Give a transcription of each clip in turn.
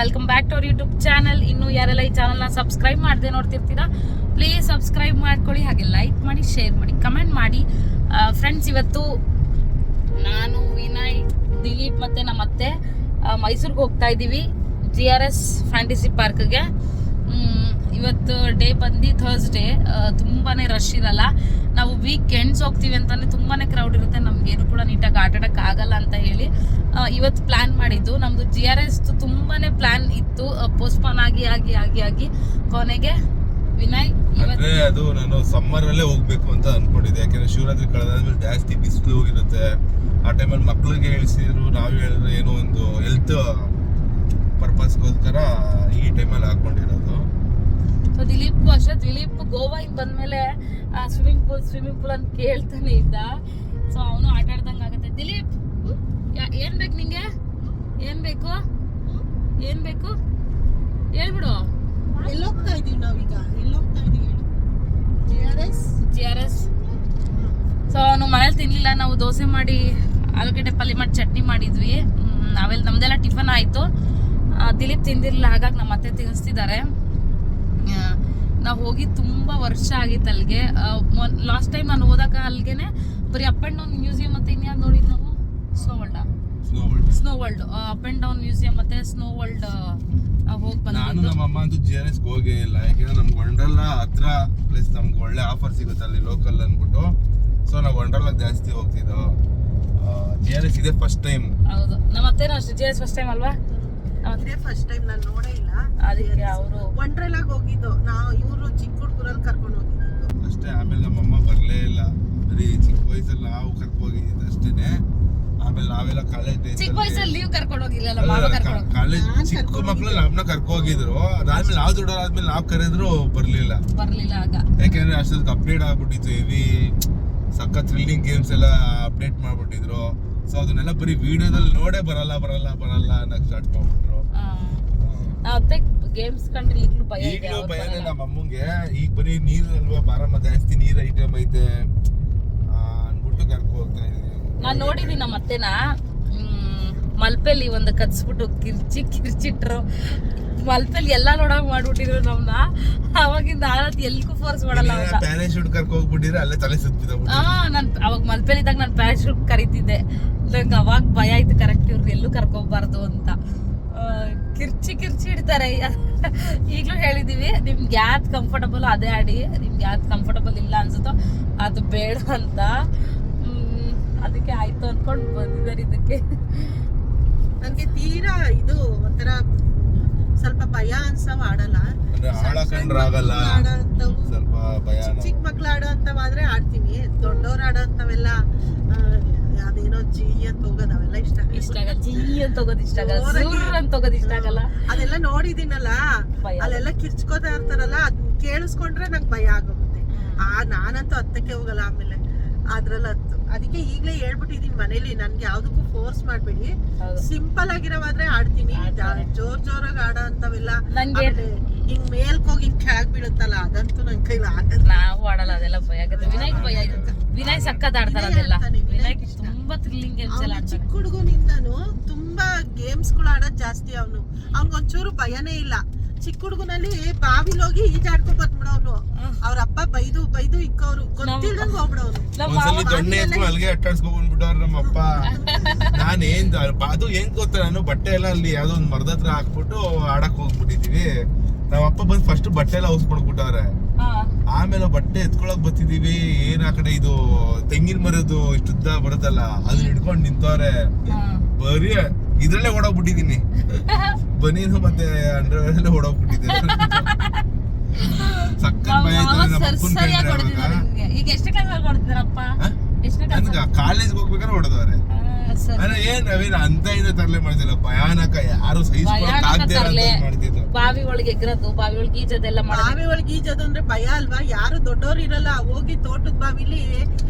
Welcome back to our YouTube channel ಇನ್ನು ಯಾರೆಲ್ಲ ಈ ಚಾನಲ್ನ ಸಬ್ಸ್ಕ್ರೈಬ್ ಮಾಡದೆ ನೋಡ್ತಿರ್ತೀರಾ ಪ್ಲೀಸ್ ಸಬ್ಸ್ಕ್ರೈಬ್ ಮಾಡ್ಕೊಳ್ಳಿ, ಹಾಗೆ ಲೈಕ್ ಮಾಡಿ ಶೇರ್ ಮಾಡಿ ಕಮೆಂಟ್ ಮಾಡಿ. ಫ್ರೆಂಡ್ಸ್ ಇವತ್ತು ನಾನು, ವಿನಯ್, ದಿಲೀಪ್ ಮತ್ತೆ ನಮ್ಮ ಅತ್ತೆ ಮೈಸೂರಿಗೆ ಹೋಗ್ತಾ ಇದ್ದೀವಿ ಜಿ ಆರ್ ಎಸ್ ಫ್ಯಾಂಟಿಸಿ ಪಾರ್ಕ್ಗೆ ಇವತ್ತು ಡೇ ಬಂದು ಥರ್ಸ್ಡೇ ತುಂಬಾ ರಶ್ ಇರಲ್ಲ. ನಾವು ವೀಕೆಂಡ್ಸ್ ಹೋಗ್ತೀವಿ ಅಂತಂದ್ರೆ ತುಂಬಾನೇ ಕ್ರೌಡ್ ಇರುತ್ತೆ. ನಮ್ಗೇನು ಕೂಡ ನೀಟಾಗಿ ಆಟ ಆಡಕ್ಕೆ ಆಗಲ್ಲ ಅಂತ ಹೇಳಿ ಇವತ್ತು ಪ್ಲಾನ್ ಮಾಡಿದ್ದು. ನಮ್ದು ಜಿ ಆರ್ ಎಸ್ ತುಂಬಾನೇ ಪ್ಲಾನ್ ಇತ್ತು. ಪೋಸ್ಟ್ಪೋನ್ ಆಗಿ ಆಗಿ ಆಗಿ ಆಗಿ ಕೊನೆಗೆ ವಿನಯ್ ಅದು ನಾನು ಸಮ್ಮರ್ ಅಲ್ಲೇ ಹೋಗ್ಬೇಕು ಅಂತ ಅನ್ಕೊಂಡಿದ್ದೆ. ಯಾಕಂದ್ರೆ ಶಿವರಾತ್ರಿ ಕಳೆದಾದ್ಮೇಲೆ ಜಾಸ್ತಿ ಬಿಸಿಲು ಇರುತ್ತೆ ಆ ಟೈಮಲ್ಲಿ ಮಕ್ಳಿಗೆ ಹೇಳಿಸಿದ್ರು, ನಾವು ಹೇಳಿದ್ರೆ ಏನೋ ಒಂದು ಹೆಲ್ತ್ ಪರ್ಪಸ್ಗೋಸ್ಕರ ಈ ಟೈಮಲ್ಲಿ ಹಾಕೊಂಡಿರೋದು. ಸೊ ದಿಲೀಪ್ ಅಷ್ಟೇ ದಿಲೀಪ್ ಗೋವಾಯಿಂದ ಬಂದ್ಮೇಲೆ ಸ್ವಿಮ್ಮಿಂಗ್ ಪೂಲ್ ಸ್ವಿಮ್ಮಿಂಗ್ ಪೂಲ್ ಅಂತ ಕೇಳ್ತಾನೆ ಇದ್ದ. ಸೊ ಅವನು ಆಟ ಆಡ್ದಂಗೆ ಆಗುತ್ತೆ. ದಿಲೀಪ್ ಯಾ- ಏನ್ ಬೇಕು ನಿಂಗೆ? ಏನ್ ಬೇಕು? ಏನ್ ಬೇಕು? ಹೇಳ್ಬಿಡು. ಎಲ್ಲೋಗ್ತಾ ಇದೀವಿ ನಾವೀಗ. ಎಲ್ಲೋಗ್ತಾ ಇದೀವಿ G R S? G R S. So ಅವನು ಮನೇಲಿ ತಿನ್ಲಿಲ್ಲ. ನಾವು ದೋಸೆ ಮಾಡಿ ಆಲೂಗಡ್ಡೆ ಪಲ್ಯ ಮಾಡಿ ಚಟ್ನಿ ಮಾಡಿದ್ವಿ. ನಾವೆಲ್ಲ ನಮ್ದೆಲ್ಲ ಟಿಫನ್ ಆಯಿತು. ದಿಲೀಪ್ ತಿಂದಿರಲಿಲ್ಲ. ಹಾಗಾಗಿ ನಮ್ಮ ಅತ್ತೆ ತಿನ್ನಿಸ್ತಿದ್ದಾರೆ ನಾವು ಹೋಗಿ ತುಂಬ ವರ್ಷ ಆಗಿತ್ತು ಅಲ್ಲಿಗೆ ಲಾಸ್ಟ್ ಟೈಮ್ ನಾನು ಹೋದಾಗ ಅಲ್ಲಿಗೆನೆ ಬರೀ ಅಪ್ ಆ್ಯಂಡ್ ಡೌನ್ ಮ್ಯೂಸಿಯಂ ಮತ್ತೆ ಇನ್ಯಾವ್ದು ನೋಡಿದ್ದು ನಾವು? Snow world snow world up and down museum ಮತ್ತೆ ಸ್ನೋ ವರ್ಲ್ಡ್ ನಾವು ಹೋಗಿ ನಾನು ಬಂದಿದ್ದು ನಮ್ಮ ಅಮ್ಮ ಅಂತೂ ಜಿ ಆರ್ ಎಸ್ ಹೋಗೇ ಇಲ್ಲ. ಯಾಕೆಂದ್ರೆ ನಮ್ಗೆ ವಂಡರ್ಲಾ ಹತ್ರ ಪ್ಲಸ್ ನಮ್ಗೆ ಒಳ್ಳೆ ಆಫರ್ ಸಿಗುತ್ತೆ ಅಲ್ಲಿ ಲೋಕಲ್ ಅಂದ್ಬಿಟ್ಟು. ಸೊ ನಾವು ವಂಡರ್ಲಾ ಜಾಸ್ತಿ ಹೋಗ್ತಿದ್ದೋ. ಜಿ ಆರ್ ಎಸ್ ಇದೆ ಫಸ್ಟ್ ಟೈಮ್ ಹೌದು. ನಮ್ಮ ಅತ್ತೆನೂ ಅಷ್ಟೇ. ಜಿ ಎಸ್ ಫಸ್ಟ್ ಟೈಮ್ ಅಲ್ವಾ? ಅತ್ತೆ- ಇದೇ ಫಸ್ಟ್ ಟೈಮ್ ನಾನು ನೋಡೇ ಇಲ್ಲ. ಅದಕ್ಕೆ ಅವರು ಒಂಟ್ರೆಲಾಗ ಹೋಗಿದ್ದು. ನಾವು ಇವರು ಚಿಕ್ಕ ಹುಡುಗರಲ್ಲಿ ಕರ್ಕೊಂಡು ಹೋಗಿದ್ದು. ಅಷ್ಟೇ ಆಮೇಲೆ ನಮ್ಮ ಅಮ್ಮ ಬರ್ಲೇ ಇಲ್ಲ. ಬರೀ ಚಿಕ್ಕ ವಯಸ್ಸಲ್ಲಿ ನಾವು ಕರ್ಕೊ ಹೋಗಿದ್ದು ಅಷ್ಟೇನೆ. ಆಮೇಲೆ ನಾವೆಲ್ಲ ಕಾಲೇಜ್ ಚಿಕ್ಕ ವಯಸ್ಸಲ್ಲಿ ಲೀವ್ ಕರ್ಕೊಂಡು ಹೋಗಿಲ್ಲ ಮಾವ ಕರ್ಕೊಂಡು ಹೋಗಿ ಕಾಲೇಜ್ ಚಿಕ್ಕ ಮಕ್ಕಳು ನಮ್ಮನ್ನ ಕರ್ಕೊ ಹೋಗಿದ್ರು. ಅದಾದ್ಮೇಲೆ ನಾವು ದೊಡ್ಡವರಾದ್ಮೇಲೆ ನಾವು ಕರೆದ್ರು ಬರ್ಲಿಲ್ಲ. ಬರ್ಲಿಲ್ಲ ಆಗ. ಯಾಕೆಂದ್ರೆ ಅಷ್ಟೊಂದು ಅಪ್ಡೇಟ್ ಆಗ್ಬಿಟ್ಟಿತ್ತು. ಹೆವಿ ಸಖತ್ ಥ್ರಿಲ್ಲಿಂಗ್ ಗೇಮ್ಸ್ ಎಲ್ಲ ಅಪ್ಡೇಟ್ ಮಾಡ್ಬಿಟ್ಟಿದ್ರು. ಸೊ ಅದನ್ನೆಲ್ಲ ಬರೀ ವಿಡಿಯೋದಲ್ಲಿ ನೋಡೇ ಬರಲ್ಲ ಬರಲ್ಲ ಬರಲ್ಲ ಅನ್ನಕ್ ಸ್ಟಾರ್ಟ್ ಮಾಡ್ಬಿಟ್ರು. ಅತ್ತೆ ಗೇಮ್ಸ್ ಕಂಡ್ರೆ ಈಗಲೂ ಭಯ ಈಗಲೂ ಭಯನೇ. ನಮ್ಮ ಅಮ್ಮಂಗೆ ಈಗ ಬರೀ ನೀರು ಅಲ್ವಾ ಬಾರಮ್ಮ ಜಾಸ್ತಿ ನೀರು ಐಟಮ್ ಐತೆ ಆ, ಅನ್ಬಿಟ್ಟು ಕರ್ಕೊ ಹೋಗ್ತಾ ಇದೀನಿ ನಾನ್ ನೋಡಿದೀನಿ ನಮ್ಮ ಅತ್ತೆನ. ಮಲ್ಪೆಲಿ ಒಂದು ಕಚ್ಬಿಟ್ಟು ಕಿರ್ಚಿ ಕಿರ್ಚಿಟ್ರು. ಮಲ್ಪೆಲಿ ಎಲ್ಲಾ ನೋಡಂಗ್ ಮಾಡ್ಬಿಟ್ಟಿದ್ರು ನಮ್ನ. ಅವಾಗಿಂದ ಆಳತ್ ಎಲ್ಗೂ ಫೋರ್ಸ್ ಮಾಡಲ್ಲ ಪ್ಯಾರಾಶೂಟ್ ಕರ್ಕೊ ಹೋಗ್ಬಿಟ್ಟಿದ್ರೆ ಅಲ್ಲೇ ತಲೆ ಸುತ್ತಿದ ಆ ನಾನು ಅವಾಗ ಮಲ್ಪೆಲಿ ಇದ್ದಾಗ ನಾನು ಪ್ಯಾರಾಶೂಟ್ ಕರಿತಿದ್ದೆ. ನಂಗೆ ಅವಾಗ ಭಯ ಆಯ್ತು ಕರೆಕ್ಟ್ ಇವ್ರು ಎಲ್ಲೂ ಕರ್ಕೋಬಾರ್ದು ಅಂತ. ಕಿರ್ಚಿ ಕಿರ್ಚಿ ಇಡ್ತಾರೆ ಈಗಲೂ ಹೇಳಿದೀವಿ ನಿಮ್ಗೆ ಯಾವ್ದು ಕಂಫರ್ಟಬಲ್ ಅದೇ ಆಡಿ ನಿಮ್ಗೆ ಯಾವ್ದು ಕಂಫರ್ಟಬಲ್ ಇಲ್ಲ ಅನ್ಸುತ್ತೋ ಅದು ಬೇಡ ಅಂತ. ಅದಕ್ಕೆ ಆಯ್ತು ಅನ್ಕೊಂಡು ಬಂದಿದ್ದಾರೆ ಇದಕ್ಕೆ. ನನಗೆ ತೀರಾ ಇದು ಒಂಥರ ಸ್ವಲ್ಪ ಭಯ ಅನ್ಸವ ಆಡಲ್ಲ. ಆಗಲ್ಲ ಸ್ವಲ್ಪ ಭಯ ಚಿಕ್ಕ ಚಿಕ್ಕ ಮಕ್ಳು ಆಡೋ ಅಂತವಾದ್ರೆ ಆಡ್ತೀನಿ. ದೊಡ್ಡವ್ರು ಆಡೋ ಅಂತವೆಲ್ಲ ಅದೇನೋ ಜಿ ಅಂತ ಹೋಗೋದು ಅವೆಲ್ಲ ಇಷ್ಟ ಇಷ್ಟ ಆಗಲ್ಲ ಜೀ ಅಂತ ಹೋಗೋದು ಇಷ್ಟ ಆಗಲ್ಲ. ಜೋರಾಗಿ- ಜೂರ್ ಅಂತ ಹೋಗೋದು ಇಷ್ಟ ಆಗಲ್ಲ. ಅದೆಲ್ಲ ನೋಡಿದೀನಲ್ಲ ಭಯ. ಅಲ್ಲೆಲ್ಲ ಕಿರ್ಚ್ಕೋತಾ ಇರ್ತಾರಲ್ಲ ಅದ್ ಕೇಳಿಸ್ಕೊಂಡ್ರೆ ನಂಗೆ ಭಯ ಆಗೋಗುತ್ತೆ. ಆ ನಾನಂತೂ ಹತ್ತಕ್ಕೆ ಹೋಗಲ್ಲ ಆಮೇಲೆ. ಅದ್ರಲ್ಲಿ ಹತ್ತು. ಅದಕ್ಕೆ ಈಗ್ಲೇ ಹೇಳ್ಬಿಟ್ಟಿದೀನಿ ಮನೇಲಿ ನನ್ಗೆ ಯಾವ್ದಕ್ಕೂ ಫೋರ್ಸ್ ಮಾಡ್ಬೇಡಿ. ಸಿಂಪಲ್ ಆಗಿರೋವಾದ್ರೆ ಆಡ್ತೀನಿ. ಜೋರ್ ಜೋರಾಗಿ ಆಡೋ ಅಂತವೆಲ್ಲ ಹಿಂಗ್ ಮೇಲ್ಕ್ ಹೋಗಿ ಹಿಂಗ್ ಕೆಳಗ್ ಬೀಳುತ್ತಲ್ಲ ಅದಂತೂ ನನ್ ಕೈಲಿ ಆಗಲ್ಲ. ನಾವು ಆಡಲ್ಲ ಅದೆಲ್ಲ ಭಯ ಆಗುತ್ತೆ. ವಿನಾಯಕ್ ಭಯ ಆಗುತ್ತೆ. ವಿನಾಯ್ ಸಕ್ಕತ್ ಆಡ್ತಾರ ಅದೆಲ್ಲ ವಿನಾಯಕ್ ವಿನಾಯಕ್ ತುಂಬಾ ಥ್ರಿಲ್ಲಿಂಗ್ ಗೇಮ್ಸ್ ಎಲ್ಲ ಆಡ್ತಾನೆ ಚಿಕ್ಕ ಹುಡುಗನಿಂದಾನು ತುಂಬಾ ಗೇಮ್ಸ್ಗಳು ಆಡೋದ್ ಜಾಸ್ತಿ ಅವನು. ಒಂಚೂರು ಭಯನೇ ಇಲ್ಲ. ಚಿಕ್ಕ ಹುಡುಗನಲ್ಲಿ ಬಾವಿಲ್ ಹೋಗಿ ಈಜಾಡ್ಕೊಂಡ್ ಬಂದ್ಬಿಡವನು ಅವ್ರ ಅಪ್ಪ ಬೈದು ಬೈದು ಇಕ್ಕವ್ರು ಗೊತ್ತಿಲ್ದಂಗ್ ಹೋಗ್ಬಿಡವ್ನು ನಮ್ಮ ಒಂದ್ಸಲಿ ದೊಣ್ಣೆ ಎತ್ಕೊಂಡು ಅಲ್ಲಿಗೆ ಅಟ್ಟಾಡ್ಸ್ಕೊಂಡ್ ಬಂದ್ಬಿಟ್ಟವ್ರು ನಮ್ಮ ಅಪ್ಪ. ನಾನ್ ಏನ್ ಅದು ಹೆಂಗ್ ಗೊತ್ತಾ ನಾನು ಬಟ್ಟೆ ಎಲ್ಲ ಅಲ್ಲಿ ಯಾವ್ದೋ ಒಂದ್ ಮರದ ಹತ್ರ ಹಾಕ್ಬಿಟ್ಟು ಆಡಕ್ ಹೋಗ್ಬಿಟ್ಟಿದೀವಿ. ನಮ್ಮ ಅಪ್ಪ ಬಂದ್ ಫಸ್ಟ್ ಬಟ್ಟೆ ಎಲ್ಲ ಉಸ್ಕೊಂಡ್ಬಿಟ್ಟವ್ರೆ ಹಾ. ಆಮೇಲೆ ಬಟ್ಟೆ ಎತ್ಕೊಳಕ್ ಬತ್ತಿದೀವಿ ಏನ್ ಆ ಕಡೆ ಇದು ತೆಂಗಿನ ಮರದ್ದು ಇಷ್ಟು ಉದ್ದ ಬರುತ್ತಲ್ಲ ಅದನ್ನ ಹಿಡ್ಕೊಂಡ್ ನಿಂತವ್ರೆ. ಬರೀ ಇದ್ರಲ್ಲೇ ಓಡೋಗ್ಬಿಟ್ಟಿದೀನಿ. ಬನೀನು ಮತ್ತೆ ಅಂಡರ್ ಓಡೋಗ್ಬಿಟ್ಟಿದ್ದೆ ಸಕ್ಕತ್ ಭಯ ಆಯ್ತು. ಈಗ ಎಷ್ಟು ನನ್ಗ ಕಾಲೇಜ್ ಹೋಗ್ಬೇಕಾದ್ರೆ ಹೊಡೆದವ್ರೆ. ಏನ್ ನವೀನ್ ಅಂತ ಇಂದ ತರಲೆ ಮಾಡ್ತಿಲ್ಲ. ಭಯಾನಕ ಯಾರು ಸಹಿಸ್ಕೊಳಕ್ ಬಾವಿ ಒಳಗೆ ಎಗ್ರದ್ದು ಬಾವಿ ಒಳಗೆ ಈಜದೆಲ್ಲ ಬಾವಿ ಒಳಗೆ ಈಜದು ಅಂದ್ರೆ ಭಯ ಅಲ್ವಾ? ಯಾರು ದೊಡ್ಡವ್ರು ಇರಲ್ಲ. ಹೋಗಿ ತೋಟದ ಬಾವಿಲಿ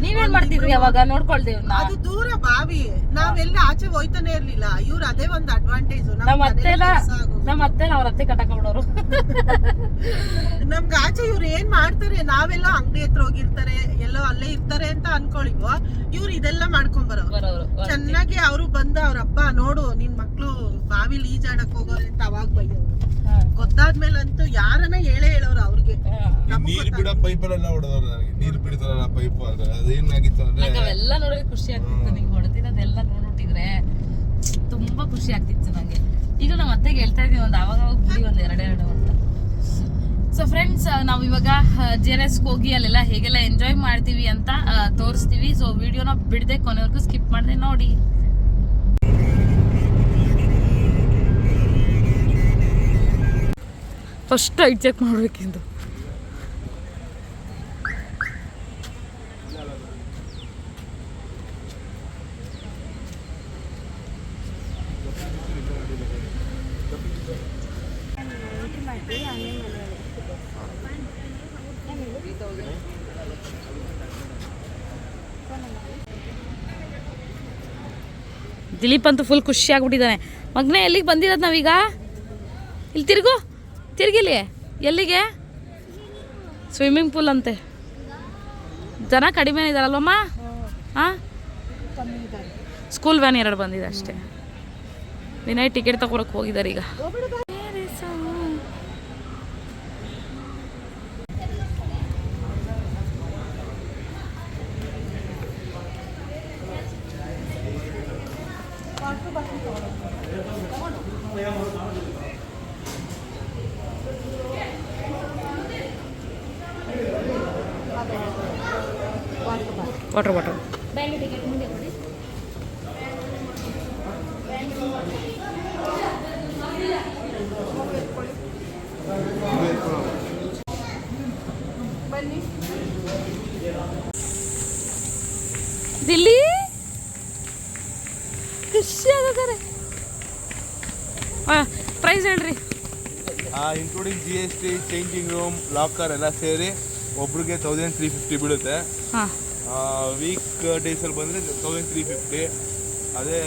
ನೀವೇನ್ ಮಾಡ್ತಿದ್ರಿ ಯಾವಾಗ? ನೋಡ್ಕೊಳ್ದೇವ್ ಅದು ದೂರ ಬಾವಿ. ನಾವೆಲ್ಲ ಆಚೆ ಹೋಯ್ತಾನೆ ಇರ್ಲಿಲ್ಲ. ಇವ್ರ ಅದೇ ಒಂದು ಅಡ್ವಾಂಟೇಜ್ ನಮ್ಮ ಅತ್ತೆ ನಮ್ಮ ಅತ್ತೆ ಅವ್ರ ಅತ್ತೆ ಕಟ್ಟಕ ಬಿಡೋರು ನಮ್ಗೆ ಆಚೆ ಇವ್ರು ಏನ್ ಮಾಡ್ತಾರೆ? ನಾವೆಲ್ಲ ಅಂಗಡಿ ಹತ್ರ ಹೋಗಿರ್ತಾರೆ. ಎಲ್ಲೋ ಇರ್ತಾರೆ ಅಂತ ಅನ್ಕೊಳಿವ ಇವ್ರು ಇದೆಲ್ಲ ಮಾಡ್ಕೊಂಡ್ ಬರೋರು. ಚೆನ್ನಾಗಿ ಅವರು ಬಂದ ಅವ್ರ ಅಪ್ಪ ನೋಡು ನಿನ್ ಮಕ್ಳು ಬಾವಿಲಿ ಈಜಾಡಕ್ ಹೋಗೋರೆ ಅಂತ ಅವಾಗ ಬೈಯೋರು. ಗೊತ್ತಾದ್ಮೇಲಂತೂ ಯಾರನ್ನ ಹೇಳೇ ಹೇಳೋರು ಅವ್ರಿಗೆ. ನೀರ್ ಬಿಡೋ ಪೈಪಲ್ಲೆಲ್ಲ ಹೊಡೆದವ್ರು ನನಗೆ ನೀರ್ ಬಿಡ್ತಾರಲ್ಲ ಪೈಪ್ ಅದೇನಾಗಿತ್ತು ಅಂದ್ರೆ ಅವೆಲ್ಲ ನೋಡಿದ್ರೆ ಖುಷಿ ಆಗ್ತಿತ್ತು ನಿಂಗೆ ಹೊಡೆದಿರೋದೆಲ್ಲ ನೋಡ್ಬಿಟ್ಟಿದ್ರೆ ತುಂಬಾ ಖುಷಿ ಆಗ್ತಿತ್ತು ನಂಗೆ. ಈಗ ನಮ್ಮ ಅತ್ತೆಗೆ ಹೇಳ್ತಾ ಇದೀವಿ ಒಂದು ಅವಾಗ ಅವಾಗ ಬಿಡಿ ಒಂದು ಎರಡೆರಡು. ಸೊ ಫ್ರೆಂಡ್ಸ್ ನಾವು ಇವಾಗ ಜೆ ಆರ್ ಎಸ್ಗೆ ಹೋಗಿ ಅಲ್ಲೆಲ್ಲ ಹೇಗೆಲ್ಲ ಎಂಜಾಯ್ ಮಾಡ್ತೀವಿ ಅಂತ ತೋರಿಸ್ತೀವಿ. ಸೊ ವಿಡಿಯೋನ ಬಿಡದೆ ಕೊನೆವರೆಗೂ ಸ್ಕಿಪ್ ಮಾಡಿದೆ ನೋಡಿ. ಫಸ್ಟ್ ಐಟ್ ಚೆಕ್ ಮಾಡ್ಬೇಕಿಂದು. ದಿಲೀಪ್ ಅಂತೂ ಫುಲ್ ಖುಷಿ ಆಗ್ಬಿಟ್ಟಿದ್ದಾನೆ ಮಗನೇ ಎಲ್ಲಿಗೆ ಬಂದಿರೋದು ನಾವೀಗ? ಇಲ್ಲಿ ತಿರುಗು. ತಿರುಗಿಲಿ ಎಲ್ಲಿಗೆ? ಸ್ವಿಮ್ಮಿಂಗ್ ಪೂಲ್ ಅಂತೆ. ಜನ ಕಡಿಮೆ ಇದ್ದಾರಲ್ವಮ್ಮ? ಹಾಂ. ಸ್ಕೂಲ್ ವ್ಯಾನ್ ಎರಡು ಬಂದಿದೆ ಅಷ್ಟೇ. ವಿನಯ್ ಟಿಕೆಟ್ ತಗೊಳಕ್ಕೆ ಹೋಗಿದ್ದಾರೆ ಈಗ. ವಾಟರ್ ವಾಟರ್ ದಿಲ್ಲಿ ಖುಷಿ ಆಗಿದ್ದಾರೆ ಪ್ರೈಸ್ ಹೇಳ್ರಿ including G S T changing room locker ಎಲ್ಲ ಸೇರಿ ಒಬ್ರಿಗೆ ತೌಸಂಡ್ ತ್ರೀ ಫಿಫ್ಟಿ ಬೀಳುತ್ತೆ. ಹಾಂ. ವೀಕ್ ಡೇಸಲ್ಲಿ ಬಂದರೆ ತೌಸಂಡ್ ತ್ರೀ ಫಿಫ್ಟಿ ಅದೇ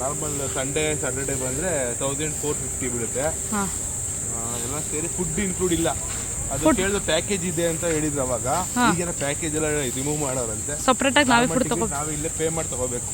ನಾರ್ಮಲ್ ಸಂಡೇ ಸ್ಯಾಟರ್ಡೇ ಬಂದರೆ ತೌಸಂಡ್ ಫೋರ್ ಫಿಫ್ಟಿ ಬೀಳುತ್ತೆ. ಎಲ್ಲ ಸೇರಿ ಫುಡ್ ಇನ್ಕ್ಲೂಡ್ ಇಲ್ಲ. ಅದು ಕೇಳಿದ ಪ್ಯಾಕೇಜ್ ಇದೆ ಅಂತ ಹೇಳಿದ್ರು ಅವಾಗ. ಈಗ ಪ್ಯಾಕೇಜ್ ಎಲ್ಲ ರಿಮೂವ್ ಮಾಡೋರಂತೆ. ಸಪ್ರೇಟಾಗಿ ನಾವೇ ಫುಡ್ ನಾವು ಇಲ್ಲೇ ಪೇ ಮಾಡಿ ತಗೋಬೇಕು.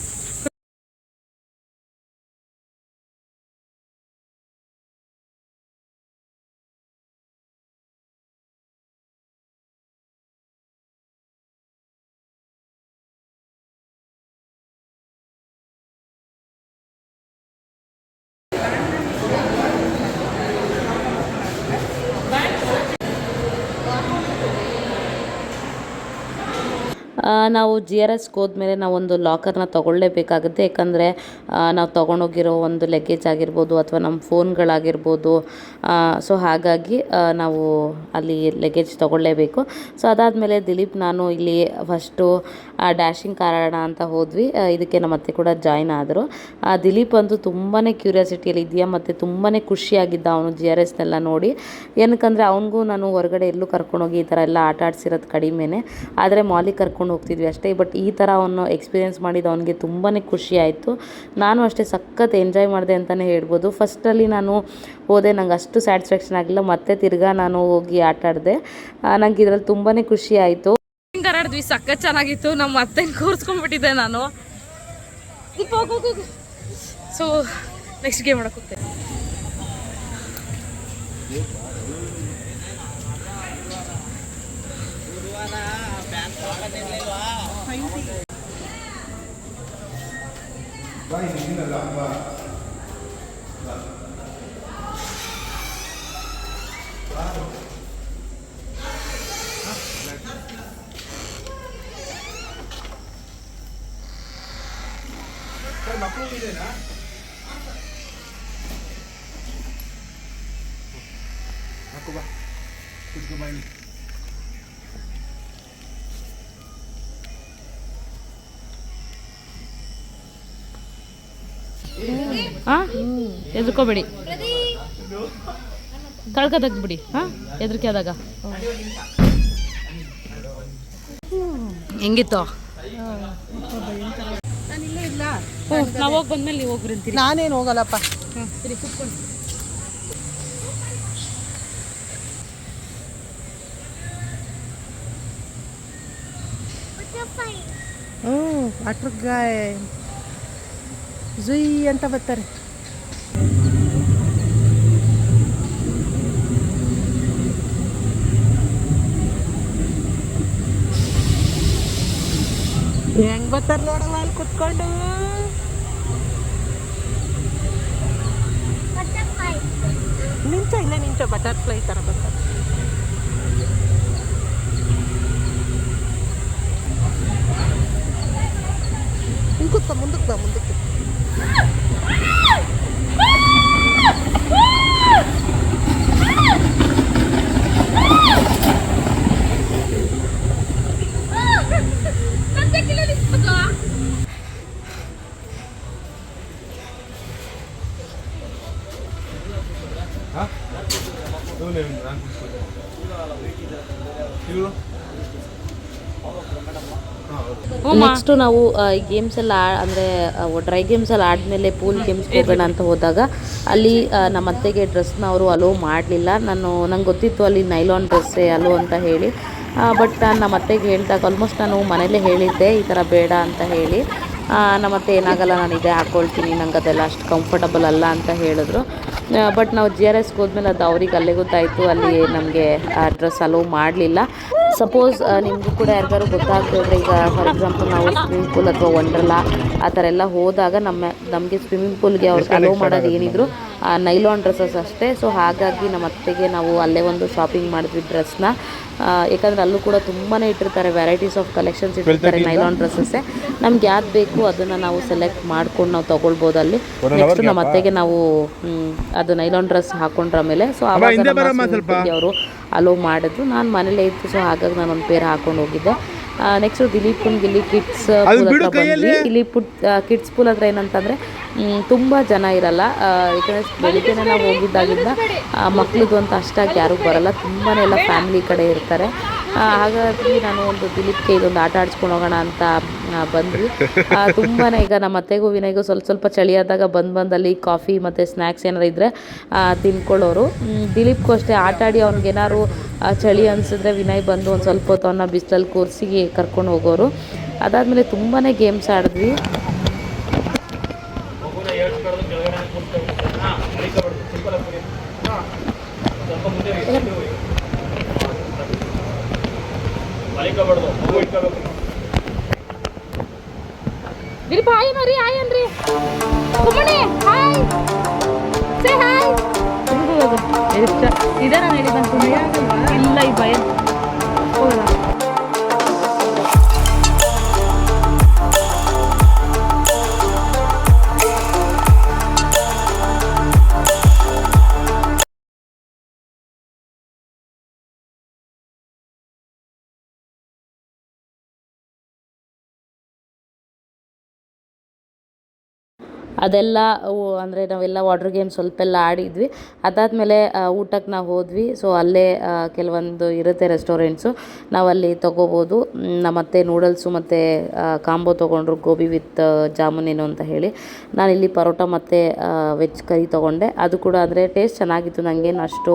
ನಾವು ಜಿ ಆರ್ ಎಸ್ಗೆ ಹೋದ್ಮೇಲೆ ನಾವೊಂದು ಲಾಕರ್ನ ತೊಗೊಳ್ಳೇಬೇಕಾಗುತ್ತೆ. ಯಾಕಂದರೆ ನಾವು ತೊಗೊಂಡೋಗಿರೋ ಒಂದು ಲಗೇಜ್ ಆಗಿರ್ಬೋದು ಅಥವಾ ನಮ್ಮ ಫೋನ್ಗಳಾಗಿರ್ಬೋದು ಸೊ ಹಾಗಾಗಿ ನಾವು ಅಲ್ಲಿ ಲಗೇಜ್ ತೊಗೊಳ್ಳೇಬೇಕು. ಸೊ ಅದಾದಮೇಲೆ ದಿಲೀಪ್, ನಾನು ಇಲ್ಲಿ ಫಸ್ಟು ಡ್ಯಾಶಿಂಗ್ ಕಾರಣ ಅಂತ ಹೋದ್ವಿ. ಇದಕ್ಕೆ ನಮ್ಮ ಅತ್ತೆ ಕೂಡ ಜಾಯ್ನ್ ಆದರು. ದಿಲೀಪ್ ಅಂತೂ ತುಂಬಾ ಕ್ಯೂರಿಯಾಸಿಟಿಯಲ್ಲಿ ಇದೆಯಾ ಮತ್ತು ತುಂಬಾ ಖುಷಿಯಾಗಿದ್ದ ಅವನು ಜಿ ಆರ್ ಎಸ್ನೆಲ್ಲ ನೋಡಿ. ಏನಕ್ಕಂದರೆ, ಅವನಿಗೂ ನಾನು ಹೊರಗಡೆ ಎಲ್ಲೂ ಕರ್ಕೊಂಡೋಗಿ ಈ ಥರ ಎಲ್ಲ ಆಟ ಆಡಿಸಿರೋದು ಕಡಿಮೆನೇ. ಆದರೆ ಮಾಲಿಗೆ ಕರ್ಕೊಂಡು ಹೋಗ್ತಿದ್ವಿ ಅಷ್ಟೇ. ಬಟ್ ಈ ಥರ ಅವನು ಎಕ್ಸ್ಪೀರಿಯೆನ್ಸ್ ಮಾಡಿದ್ದು ಅವನಿಗೆ ತುಂಬಾ ಖುಷಿ ಆಯಿತು. ನಾನು ಅಷ್ಟೇ ಸಖತ್ ಎಂಜಾಯ್ ಮಾಡಿದೆ ಅಂತಲೇ ಹೇಳ್ಬೋದು. ಫಸ್ಟಲ್ಲಿ ನಾನು ಹೋದೆ ನಂಗೆ ಅಷ್ಟು ಸ್ಯಾಟಿಸ್ಫ್ಯಾಕ್ಷನ್ ಆಗಿಲ್ಲ ಮತ್ತೆ ತಿರ್ಗಾ ನಾನು ಹೋಗಿ ಆಟ ಆಡಿದೆ. ನಂಗೆ ಇದರಲ್ಲಿ ತುಂಬಾ ಖುಷಿ ಆಯಿತು. ಆಡಿದ್ವಿ ಸಖತ್ ಚೆನ್ನಾಗಿತ್ತು. ನಮ್ಮ ಮತ್ತೆ ಕೂರಿಸ್ಕೊಂಡ್ಬಿಟ್ಟಿದ್ದೆ ನಾನು. ಸೊ ನೆಕ್ಸ್ಟ್ ಗೇಮ್ ಆಡಕ್ಕೆ ಹೋಗ್ತೇನೆ. வாய்ஸிங்கின லம்பா மக்கள் மீதுனா ಹಾಂ ಹೆದರ್ಕೋಬೇಡಿ ಕಳ್ಕ ತೆಗ್ದ್ಬಿಡಿ ಹಾಂ ಹೆದರಿಕೆ ಆದಾಗ ಹೆಂಗಿತ್ತು? ಇಲ್ಲೇ ಹ್ಞೂ ನಾವು ಹೋಗಿ ಬಂದ್ಮೇಲೆ ನೀವು ಹೋಗ್ರಿ ಅಂತೀರಿ. ನಾನೇನು ಹೋಗಲ್ಲಪ್ಪ. ಸರಿ ಕೂತ್ಕೊಂಡು ಹ್ಞೂ ವಾಟರ್ ಗಾಯ್ ಜುಯ್ ಅಂತ ಬರ್ತಾರೆ. ಹೆಂಗ್ ಬರ್ತಾರ ನೋಡವ ಅಲ್ಲಿ ಕುತ್ಕೊಂಡು? ನಿಂಚ, ಇಲ್ಲ ನಿಂಚ ಬಟರ್ಫ್ಲೈ ತರ ಬರ್ತಾರೆ. ಹಿಂಗ್ ಕೂತ್ಕೊ, ಮುಂದಕ್ಕೆ ಬಾ, ಮುಂದಕ್ಕೆ. ನೆಕ್ಸ್ಟು ನಾವು ಈ ಗೇಮ್ಸ್ ಎಲ್ಲ ಅಂದರೆ ಡ್ರೈ ಗೇಮ್ಸ್ ಎಲ್ಲ ಆದಮೇಲೆ ಪೂಲ್ ಗೇಮ್ಸ್ ಹೋಗೋಣ ಅಂತ ಹೋದಾಗ ಅಲ್ಲಿ ನಮ್ಮ ಅತ್ತೆಗೆ ಡ್ರೆಸ್ನ ಅವರು ಅಲೋ ಮಾಡಲಿಲ್ಲ. ನಾನು ನಂಗೆ ಗೊತ್ತಿತ್ತು ಅಲ್ಲಿ ನೈಲಾನ್ ಡ್ರೆಸ್ಸೇ ಅಲೋ ಅಂತ ಹೇಳಿ. ಬಟ್ ನಾನು ನಮ್ಮ ಅತ್ತೆಗೆ ಹೇಳಿದಾಗ ಆಲ್ಮೋಸ್ಟ್ ನಾನು ಮನೇಲೇ ಹೇಳಿದ್ದೆ ಈ ಥರ ಬೇಡ ಅಂತ ಹೇಳಿ. ನಮ್ಮತ್ತೆ ನಮ್ಮ ಅತ್ತೆ ಏನಾಗಲ್ಲ ನಾನು ಇದೇ ಹಾಕ್ಕೊಳ್ತೀನಿ ನಂಗೆ ಅದೆಲ್ಲ ಅಷ್ಟು ಕಂಫರ್ಟಬಲ್ ಅಲ್ಲ ಅಂತ ಹೇಳಿದ್ರು. ಬಟ್ ನಾವು ಜಿ ಆರ್ ಎಸ್ಗೆ ಹೋದ್ಮೇಲೆ ಅದು ಅವ್ರಿಗೆ ಅಲ್ಲೇ ಗೊತ್ತಾಯಿತು ಅಲ್ಲಿ ನಮಗೆ ಡ್ರೆಸ್ ಅಲೋ ಮಾಡಲಿಲ್ಲ. ಸಪೋಸ್ ನಿಮಗೂ ಕೂಡ ಯಾರಿಗಾರು ಗೊತ್ತಾಗ್ತಿದ್ರೆ ಈಗ ಫಾರ್ ಎಕ್ಸಾಂಪಲ್ ನಾವು ಸ್ವಿಮ್ಮಿಂಗ್ ಪೂಲ್ ಅಥವಾ ವಂಡ್ರಲ್ಲ ಆ ಥರ ಎಲ್ಲ ಹೋದಾಗ ನಮ್ಮ ನಮಗೆ ಸ್ವಿಮ್ಮಿಂಗ್ ಪೂಲ್ಗೆ ಅವ್ರು ಅಲೋ ಮಾಡೋದು ಏನಿದ್ರು ನೈಲಾನ್ ಡ್ರೆಸ್ಸಸ್ ಅಷ್ಟೇ. ಸೊ ಹಾಗಾಗಿ ನಮ್ಮ ಅತ್ತೆಗೆ ನಾವು ಅಲ್ಲೇ ಒಂದು ಶಾಪಿಂಗ್ ಮಾಡಿದ್ವಿ ಡ್ರೆಸ್ನ ಯಾಕಂದರೆ ಅಲ್ಲೂ ಕೂಡ ತುಂಬಾ ಇಟ್ಟಿರ್ತಾರೆ ವೆರೈಟೀಸ್ ಆಫ್ ಕಲೆಕ್ಷನ್ಸ್ ಇಟ್ಟಿರ್ತಾರೆ ನೈಲಾನ್ ಡ್ರೆಸ್ಸಸ್ಸೇ ನಮ್ಗೆ ಯಾವ್ದು ಬೇಕು ಅದನ್ನು ನಾವು ಸೆಲೆಕ್ಟ್ ಮಾಡ್ಕೊಂಡು ನಾವು ತೊಗೊಳ್ಬೋದು ಅಲ್ಲಿ. ನೆಕ್ಸ್ಟ್ ನಮ್ಮ ಅತ್ತೆಗೆ ನಾವು ಅದು ನೈಲಾನ್ ಡ್ರೆಸ್ ಹಾಕೊಂಡ್ರ ಮೇಲೆ. ಸೊ ಆವಾಗ ಅವರು ಅಲೋ ಮಾಡಿದ್ರು. ನಾನು ಮನೇಲೇ ಇತ್ತು ಸೊ ಹಾಗಾಗಿ ನಾನು ಒಂದು ಪೇರ್ ಹಾಕೊಂಡು ಹೋಗಿದ್ದೆ. ನೆಕ್ಸ್ಟ್ ದಿಲೀಪ್ ಕುನ್ ಗಿಲ್ಲಿ ಕಿಡ್ಸ್ ಇಲ್ಲಿ ಪುಟ್ ಕಿಡ್ಸ್ ಪೂಲ್ ಹತ್ರ ಏನಂತಂದ್ರೆ ತುಂಬ ಜನ ಇರಲ್ಲ. ಯಾಕಂದ್ರೆ ಬೆಳಿಗ್ಗೆನೇ ನಾವು ಹೋಗಿದ್ದಾಗಿಂದ ಮಕ್ಳದ್ದು ಅಂತ ಅಷ್ಟಾಗಿ ಯಾರು ಬರಲ್ಲ. ತುಂಬಾನೇ ಎಲ್ಲ ಫ್ಯಾಮಿಲಿ ಕಡೆ ಇರ್ತಾರೆ. ಹಾಗಾಗಿ ನಾನು ಒಂದು ದಿಲೀಪ್ಗೆ ಇದೊಂದು ಆಟ ಆಡಿಸ್ಕೊಂಡು ಹೋಗೋಣ ಅಂತ ಬಂದ್ವಿ. ತುಂಬಾ ಈಗ ನಮ್ಮ ಅತ್ತೆಗೂ ವಿನಯ್ಗೂ ಸ್ವಲ್ಪ ಸ್ವಲ್ಪ ಚಳಿ ಆದಾಗ ಬಂದು ಬಂದಲ್ಲಿ ಕಾಫಿ ಮತ್ತು ಸ್ನ್ಯಾಕ್ಸ್ ಏನಾರು ಇದ್ದರೆ ತಿನ್ಕೊಳ್ಳೋರು. ದಿಲೀಪ್ಗೂ ಅಷ್ಟೇ ಆಟ ಆಡಿ ಅವ್ನಿಗೇನಾದ್ರು ಚಳಿ ಅನಿಸಿದ್ರೆ ವಿನಯ್ ಬಂದು ಒಂದು ಸ್ವಲ್ಪ ಹೊತ್ತು ಅವನ್ನ ಬಿಸಿಲಲ್ಲಿ ಕೂರಿಸಿ ಕರ್ಕೊಂಡು ಹೋಗೋರು. ಅದಾದಮೇಲೆ ತುಂಬಾ ಗೇಮ್ಸ್ ಆಡಿದ್ವಿ. ದಿಲೀಪ್ ಹಾಯ್ ಮರಿ ಹಾಯ್ ಅನ್ರಿ. ಕುಮ್ಮಣಿ ಹಾಯ್. ಸೇ ಹಾಯ್ ಇದೇ ನಾನು ಹೇಳಿ ಬಂತು ಇಲ್ಲ ಈ ಭಯ. ಅದೆಲ್ಲ ಅಂದರೆ ನಾವೆಲ್ಲ ವಾಟರ್ ಗೇಮ್ ಸ್ವಲ್ಪ ಎಲ್ಲ ಆಡಿದ್ವಿ. ಅದಾದಮೇಲೆ ಊಟಕ್ಕೆ ನಾವು ಹೋದ್ವಿ. ಸೊ ಅಲ್ಲೇ ಕೆಲವೊಂದು ಇರುತ್ತೆ ರೆಸ್ಟೋರೆಂಟ್ಸು ನಾವಲ್ಲಿ ತೊಗೋಬೋದು. ಮತ್ತು ನೂಡಲ್ಸು ಮತ್ತು ಕಾಂಬೋ ತೊಗೊಂಡ್ರು ಗೋಬಿ ವಿತ್ ಜಾಮೂನ್ ಏನು ಅಂತ ಹೇಳಿ. ನಾನಿಲ್ಲಿ ಪರೋಟ ಮತ್ತು ವೆಜ್ ಕರಿ ತೊಗೊಂಡೆ. ಅದು ಕೂಡ ಅಂದರೆ ಟೇಸ್ಟ್ ಚೆನ್ನಾಗಿತ್ತು. ನನಗೇನು ಅಷ್ಟು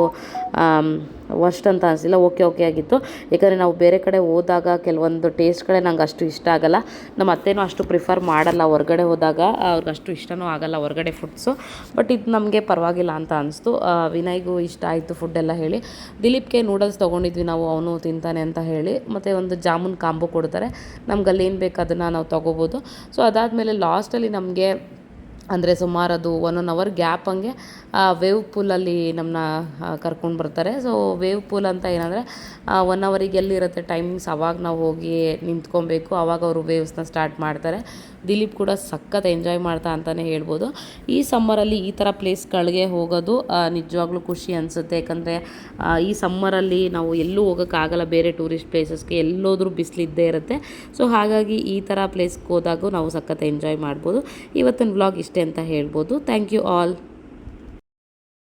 ವರ್ಸ್ಟ್ ಅಂತ ಅನಿಸಿಲ್ಲ ಓಕೆ ಓಕೆ ಆಗಿತ್ತು. ಯಾಕಂದರೆ ನಾವು ಬೇರೆ ಕಡೆ ಹೋದಾಗ ಕೆಲವೊಂದು ಟೇಸ್ಟ್ಗಳೇ ನಂಗೆ ಅಷ್ಟು ಇಷ್ಟ ಆಗಲ್ಲ. ನಮ್ಮ ಅತ್ತೇನೂ ಅಷ್ಟು ಪ್ರಿಫರ್ ಮಾಡಲ್ಲ, ಹೊರಗಡೆ ಹೋದಾಗ ಅವ್ರಿಗೆ ಅಷ್ಟು ಇಷ್ಟನೂ ಆಗಲ್ಲ ಹೊರಗಡೆ ಫುಡ್ಸು ಬಟ್ ಇದು ನಮಗೆ ಪರವಾಗಿಲ್ಲ ಅಂತ ಅನಿಸ್ತು. ವಿನಯ್ಗೂ ಇಷ್ಟ ಆಯಿತು ಫುಡ್ ಎಲ್ಲ ಹೇಳಿ. ದಿಲೀಪ್ಗೆ ನೂಡಲ್ಸ್ ತೊಗೊಂಡಿದ್ವಿ ನಾವು, ಅವನು ತಿಂತಾನೆ ಅಂತ ಹೇಳಿ. ಮತ್ತು ಒಂದು ಜಾಮೂನ್ ಕಾಂಬು ಕೊಡ್ತಾರೆ. ನಮ್ಗೆ ಅಲ್ಲಿ ಏನು ಬೇಕು ಅದನ್ನು ನಾವು ತೊಗೋಬೋದು. ಸೊ ಅದಾದಮೇಲೆ ಲಾಸ್ಟಲ್ಲಿ ನಮಗೆ, ಅಂದರೆ ಸುಮಾರು ಅದು ಒನ್ ಒನ್ ಅವರ್ ಗ್ಯಾಪ್ ಹಂಗೆ ವೇವ್ ಪೂಲಲ್ಲಿ ನಮ್ಮನ್ನ ಕರ್ಕೊಂಡು ಬರ್ತಾರೆ. ಸೊ ವೇವ್ ಪೂಲ್ ಅಂತ ಏನಂದರೆ ಒನ್ ಅವರಿಗೆ ಎಲ್ಲಿರುತ್ತೆ ಟೈಮಿಂಗ್ಸ್ ಅವಾಗ ನಾವು ಹೋಗಿ ನಿಂತ್ಕೊಬೇಕು. ಆವಾಗ ಅವರು ವೇವ್ಸ್ನ ಸ್ಟಾರ್ಟ್ ಮಾಡ್ತಾರೆ. ದಿಲೀಪ್ ಕೂಡ ಸಖತ್ ಎಂಜಾಯ್ ಮಾಡ್ತಾ ಅಂತಲೇ ಹೇಳ್ಬೋದು. ಈ ಸಮ್ಮರಲ್ಲಿ ಈ ಥರ ಪ್ಲೇಸ್ಗಳಿಗೆ ಹೋಗೋದು ನಿಜವಾಗ್ಲೂ ಖುಷಿ ಅನಿಸುತ್ತೆ. ಯಾಕಂದರೆ ಈ ಸಮ್ಮರಲ್ಲಿ ನಾವು ಎಲ್ಲೂ ಹೋಗೋಕ್ಕಾಗಲ್ಲ ಬೇರೆ ಟೂರಿಸ್ಟ್ ಪ್ಲೇಸಸ್ಗೆ ಎಲ್ಲೋದ್ರೂ ಬಿಸಿಲಿದ್ದೇ ಇರುತ್ತೆ. ಸೊ ಹಾಗಾಗಿ ಈ ಥರ ಪ್ಲೇಸ್ಗೆ ಹೋದಾಗೂ ನಾವು ಸಖತ್ ಎಂಜಾಯ್ ಮಾಡ್ಬೋದು. ಇವತ್ತಿನ ವ್ಲಾಗ್ ಇಷ್ಟೇ ಅಂತ ಹೇಳ್ಬೋದು. Thank you all